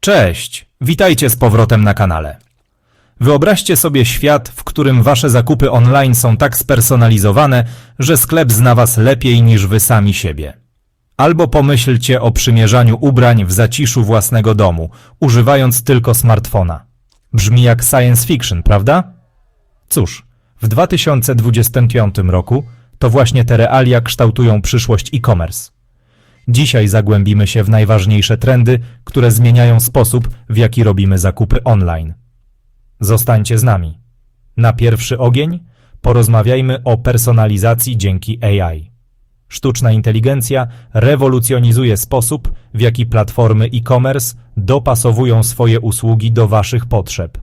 Cześć, witajcie z powrotem na kanale. Wyobraźcie sobie świat, w którym wasze zakupy online są tak spersonalizowane, że sklep zna was lepiej niż wy sami siebie. Albo pomyślcie o przymierzaniu ubrań w zaciszu własnego domu, używając tylko smartfona. Brzmi jak science fiction, prawda? Cóż, w 2025 roku to właśnie te realia kształtują przyszłość e-commerce. Dzisiaj zagłębimy się w najważniejsze trendy, które zmieniają sposób, w jaki robimy zakupy online. Zostańcie z nami. Na pierwszy ogień porozmawiajmy o personalizacji dzięki AI. Sztuczna inteligencja rewolucjonizuje sposób, w jaki platformy e-commerce dopasowują swoje usługi do Waszych potrzeb.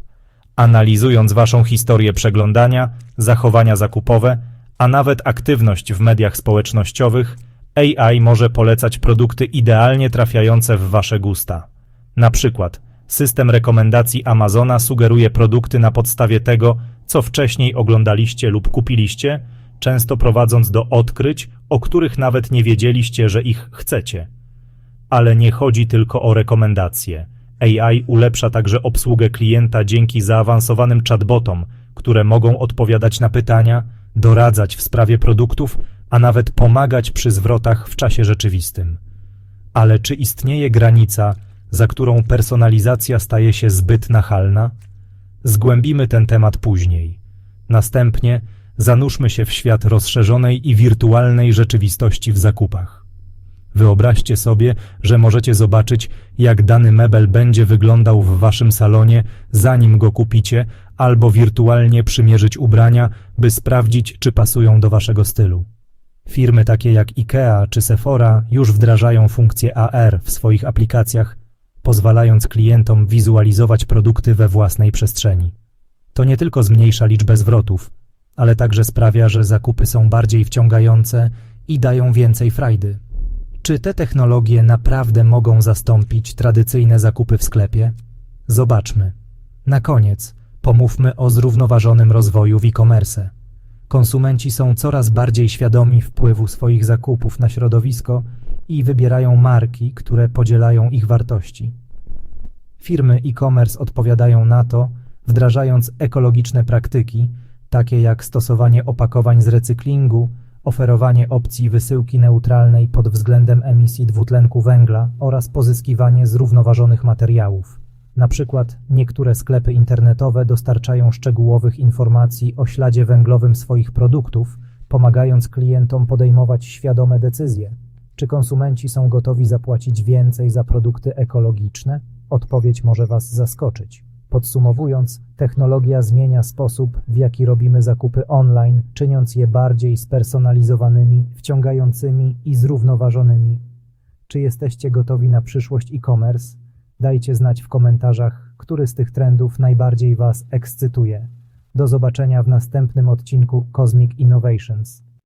Analizując Waszą historię przeglądania, zachowania zakupowe, a nawet aktywność w mediach społecznościowych, AI może polecać produkty idealnie trafiające w Wasze gusta. Na przykład, system rekomendacji Amazona sugeruje produkty na podstawie tego, co wcześniej oglądaliście lub kupiliście, często prowadząc do odkryć, o których nawet nie wiedzieliście, że ich chcecie. Ale nie chodzi tylko o rekomendacje. AI ulepsza także obsługę klienta dzięki zaawansowanym chatbotom, które mogą odpowiadać na pytania, doradzać w sprawie produktów, a nawet pomagać przy zwrotach w czasie rzeczywistym. Ale czy istnieje granica, za którą personalizacja staje się zbyt nachalna? Zgłębimy ten temat później. Następnie zanurzmy się w świat rozszerzonej i wirtualnej rzeczywistości w zakupach. Wyobraźcie sobie, że możecie zobaczyć, jak dany mebel będzie wyglądał w waszym salonie, zanim go kupicie, albo wirtualnie przymierzyć ubrania, by sprawdzić, czy pasują do waszego stylu. Firmy takie jak IKEA czy Sephora już wdrażają funkcję AR w swoich aplikacjach, pozwalając klientom wizualizować produkty we własnej przestrzeni. To nie tylko zmniejsza liczbę zwrotów, ale także sprawia, że zakupy są bardziej wciągające i dają więcej frajdy. Czy te technologie naprawdę mogą zastąpić tradycyjne zakupy w sklepie? Zobaczmy. Na koniec pomówmy o zrównoważonym rozwoju w e-commerce. Konsumenci są coraz bardziej świadomi wpływu swoich zakupów na środowisko i wybierają marki, które podzielają ich wartości. Firmy e-commerce odpowiadają na to, wdrażając ekologiczne praktyki, takie jak stosowanie opakowań z recyklingu, oferowanie opcji wysyłki neutralnej pod względem emisji dwutlenku węgla oraz pozyskiwanie zrównoważonych materiałów. Na przykład niektóre sklepy internetowe dostarczają szczegółowych informacji o śladzie węglowym swoich produktów, pomagając klientom podejmować świadome decyzje. Czy konsumenci są gotowi zapłacić więcej za produkty ekologiczne? Odpowiedź może Was zaskoczyć. Podsumowując, technologia zmienia sposób, w jaki robimy zakupy online, czyniąc je bardziej spersonalizowanymi, wciągającymi i zrównoważonymi. Czy jesteście gotowi na przyszłość e-commerce? Dajcie znać w komentarzach, który z tych trendów najbardziej Was ekscytuje. Do zobaczenia w następnym odcinku Cosmic Innovations.